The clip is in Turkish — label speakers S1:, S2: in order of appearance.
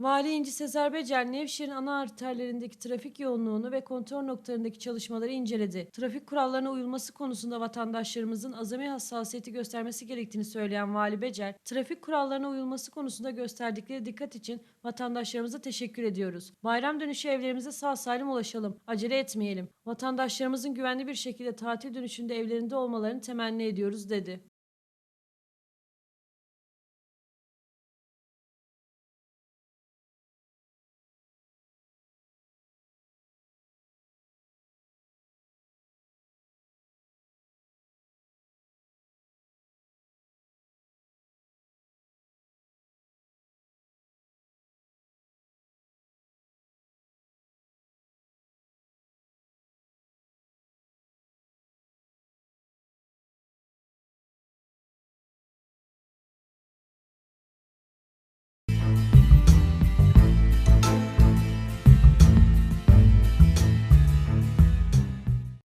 S1: Vali İnci Sezer Becer, Nevşehir'in ana arterlerindeki trafik yoğunluğunu ve kontrol noktalarındaki çalışmaları inceledi. Trafik kurallarına uyulması konusunda vatandaşlarımızın azami hassasiyeti göstermesi gerektiğini söyleyen Vali Becer, trafik kurallarına uyulması konusunda gösterdikleri dikkat için vatandaşlarımıza teşekkür ediyoruz. Bayram dönüşü evlerimize sağ salim ulaşalım, acele etmeyelim. Vatandaşlarımızın güvenli bir şekilde tatil dönüşünde evlerinde olmalarını temenni ediyoruz dedi.